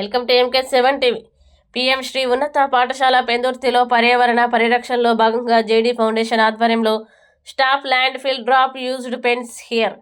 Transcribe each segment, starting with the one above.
Welcome to MK seven TV PM Shri ఉన్నత పాఠశాల పెందుర్తిలో పర్యావరణ పరిరక్షణలో భాగంగా జేడీ ఫౌండేషన్ ఆధ్వర్యంలో stop landfill drop used pens here.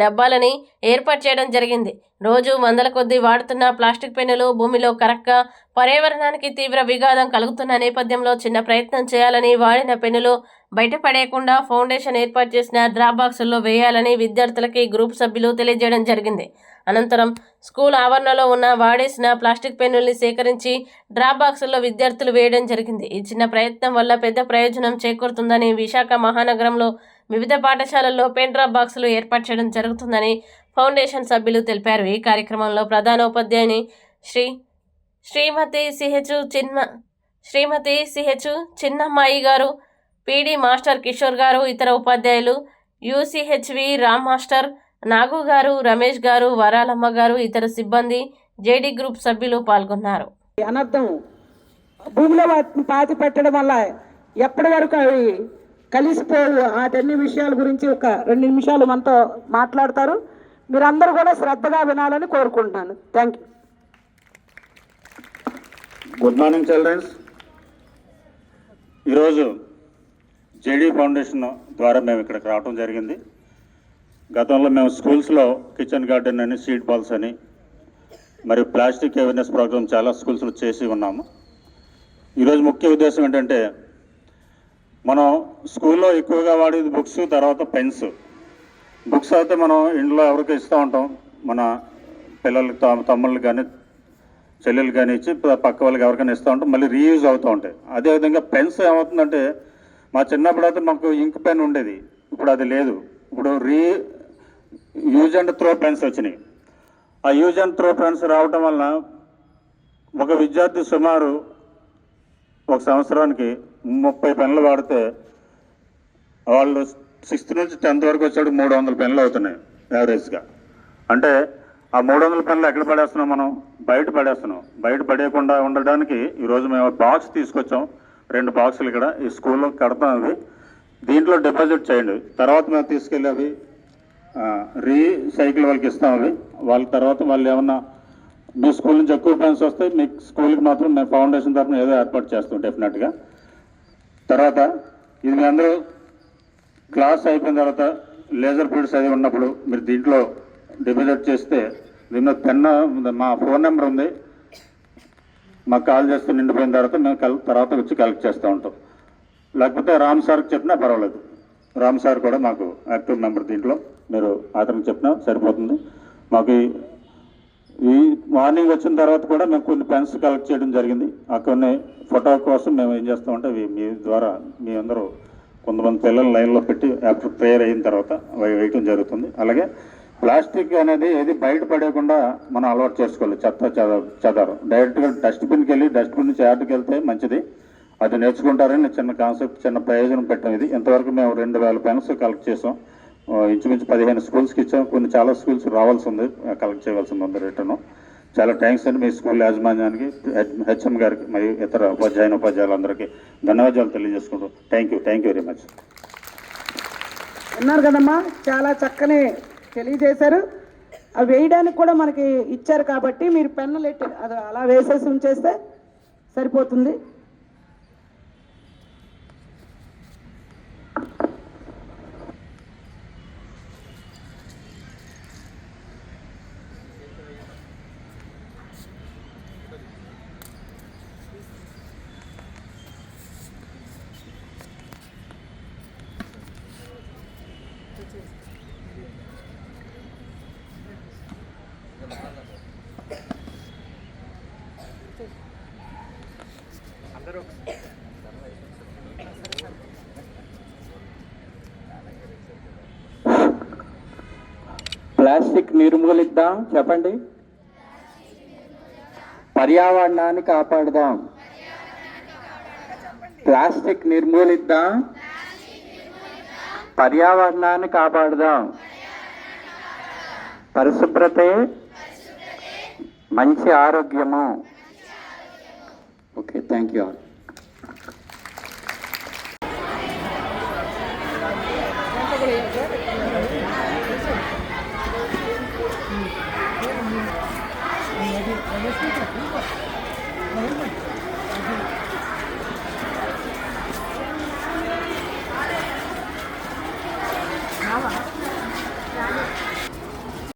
డబ్బాలని ఏర్పాటు చేయడం జరిగింది. రోజు వందల కొద్దీ వాడుతున్న ప్లాస్టిక్ పెన్నులు భూమిలో కరక్క పర్యావరణానికి తీవ్ర విఘాతం కలుగుతున్న నేపథ్యంలో చిన్న ప్రయత్నం చేయాలని వాడిన పెన్నులు బయటపడేయకుండా ఫౌండేషన్ ఏర్పాటు చేసిన డ్రా బాక్సుల్లో వేయాలని విద్యార్థులకి గ్రూప్ సభ్యులు తెలియజేయడం జరిగింది. అనంతరం స్కూల్ ఆవరణలో ఉన్న వాడేసిన ప్లాస్టిక్ పెన్నుల్ని సేకరించి డ్రా బాక్సుల్లో విద్యార్థులు వేయడం జరిగింది. ఈ చిన్న ప్రయత్నం వల్ల పెద్ద ప్రయోజనం చేకూరుతుందని విశాఖ మహానగరంలో వివిధ పాఠశాలల్లో పెన్ డ్రాప్ బాక్సులు ఏర్పాటు చేయడం జరుగుతుందని ఫౌండేషన్ సభ్యులు తెలిపారు. ఈ కార్యక్రమంలో ప్రధాన ఉపాధ్యాయుని శ్రీ శ్రీమతి సిహెచ్ చిన్న శ్రీమతి సిహెచ్ చిన్నమ్మాయి గారు పీడి మాస్టర్ కిషోర్ గారు ఇతర ఉపాధ్యాయులు యూసిహెచ్వి రామ్ మాస్టర్ నాగు గారు రమేష్ గారు వరాలమ్మ గారు ఇతర సిబ్బంది జేడీ గ్రూప్ సభ్యులు పాల్గొన్నారు. అనర్థం భూమిలో పాతి పెట్టడం వల్ల ఎప్పటి వరకు అవి కలిసిపోవు. వాటన్ని విషయాల గురించి ఒక రెండు నిమిషాలు మనతో మాట్లాడతారు. మీరందరూ కూడా శ్రద్ధగా వినాలని కోరుకుంటున్నాను. Thank you good morning childrens ఈరోజు జేడీ ఫౌండేషన్ ద్వారా మేము ఇక్కడికి రావడం జరిగింది. గతంలో మేము స్కూల్స్లో కిచెన్ గార్డెన్ అని సీడ్ బాల్స్ అని మరియు ప్లాస్టిక్ అవేర్నెస్ ప్రోగ్రామ్ చాలా స్కూల్స్లో చేసి ఉన్నాము. ఈరోజు ముఖ్య ఉద్దేశం ఏంటంటే మనం స్కూల్లో ఎక్కువగా వాడేది బుక్స్ తర్వాత పెన్స్. బుక్స్ అయితే మనం ఇంట్లో ఎవరికి ఇస్తూ ఉంటాం. మన పిల్లలకి తమ్- తమ్ముళ్ళు కానీ చెల్లెలు కానీ ఇచ్చి పక్క వాళ్ళకి ఎవరికైనా ఇస్తూ ఉంటాం. మళ్ళీ రీయూజ్ అవుతూ ఉంటాయి. అదేవిధంగా పెన్స్ ఏమవుతుందంటే మా చిన్నప్పుడు అయితే మాకు ఇంక్ పెన్ ఉండేది. ఇప్పుడు అది లేదు. ఇప్పుడు reuse and throw pens వచ్చినాయి. ఆ యూజ్ అండ్ త్రో పెన్స్ రావటం వలన ఒక విద్యార్థి సుమారు ఒక సంవత్సరానికి ముప్పై పెన్లు వాడితే వాళ్ళు సిక్స్త్ నుంచి టెన్త్ వరకు వచ్చాడు మూడు వందల పెన్లు అవుతున్నాయి యావరేజ్గా అంటే ఆ మూడు వందల పెన్లు ఎక్కడ పడేస్తున్నాం మనం? బయట పడేస్తున్నాం. బయట పడేయకుండా ఉండడానికి ఈరోజు మేము బాక్స్ తీసుకొచ్చాం. రెండు బాక్సులు ఇక్కడ. ఈ స్కూల్లో కడతాం అవి. దీంట్లో డిపాజిట్ చేయండి. తర్వాత మేము తీసుకెళ్ళి అవి రీసైకిల్ వాళ్ళకి ఇస్తాం అవి. వాళ్ళ తర్వాత వాళ్ళు ఏమన్నా మీ స్కూల్ నుంచి ఎక్కువ పెన్స్ వస్తే మీ స్కూల్కి మాత్రం మేము ఫౌండేషన్ తరఫున ఏదో ఏర్పాటు చేస్తాం డెఫినెట్గా తర్వాత ఇది మీ అందరూ క్లాస్ అయిపోయిన తర్వాత లేజర్ పీరియడ్స్ అది ఉన్నప్పుడు మీరు దీంట్లో డిపాజిట్ చేస్తే దీనిలో పెన్న మా ఫోన్ నెంబర్ ఉంది. మాకు కాల్ చేస్తే నిండిపోయిన తర్వాత మేము కల్ తర్వాత వచ్చి కలెక్ట్ చేస్తూ ఉంటాం. లేకపోతే రామ్ సార్కి చెప్పినా పర్వాలేదు. రామ్ సార్ కూడా మాకు యాక్టివ్ మెంబర్ దీంట్లో. మీరు అతనికి చెప్పినా సరిపోతుంది. మాకు ఈ- మార్నింగ్ వచ్చిన తర్వాత కూడా మేము కొన్ని పెన్స్ కలెక్ట్ చేయడం జరిగింది. ఆ కొన్ని ఫోటో కోసం మేము ఏం చేస్తామంటే అవి మీ ద్వారా మీ అందరూ కొంతమంది పిల్లలు లైన్లో పెట్టి ఆఫ్టర్ ప్రేయర్ అయిన తర్వాత అవి వేయటం జరుగుతుంది. అలాగే ప్లాస్టిక్ అనేది ఏది బయట పడేయకుండా మనం అలవాటు చేసుకోవాలి. చెత్త చెదారు. డైరెక్ట్గా డస్ట్బిన్కి వెళ్ళి డస్ట్బిన్ నుంచి యార్డ్కి వెళ్తే మంచిది. అది నేర్చుకుంటారని చిన్న కాన్సెప్ట్ చిన్న ప్రయోజనం పెట్టాం ఇది. ఇంతవరకు మేము రెండు వేల పెన్స్ కలెక్ట్ చేసాం. ఇంచుమించు పదిహేను స్కూల్స్కి ఇచ్చాం. కొన్ని చాలా స్కూల్స్ రావాల్సి ఉంది. కలెక్ట్ చేయవలసి ఉంది రిటర్న్. చాలా థ్యాంక్స్ అండి మీ స్కూల్ యాజమాన్యానికి హెచ్ఎం గారికి మరియు ఇతర ఉపాధ్యాయుని ఉపాధ్యాయులందరికీ ధన్యవాదాలు తెలియజేసుకుంటూ thank you thank you very much. విన్నారు కదమ్మా? చాలా చక్కని తెలియజేశారు. అవి వేయడానికి కూడా మనకి ఇచ్చారు కాబట్టి మీరు పెన్నులు ఎట్టి అది అలా వేసేసి ఉంచేస్తే సరిపోతుంది. ప్లాస్టిక్ నిర్మూలిద్దాం చెప్పండి. పర్యావరణాన్ని కాపాడుదాం. ప్లాస్టిక్ నిర్మూలిద్దాం. పర్యావరణాన్ని కాపాడుదాం. పరిశుభ్రతే మంచి ఆరోగ్యము. Okay thank you all. ఆ రావా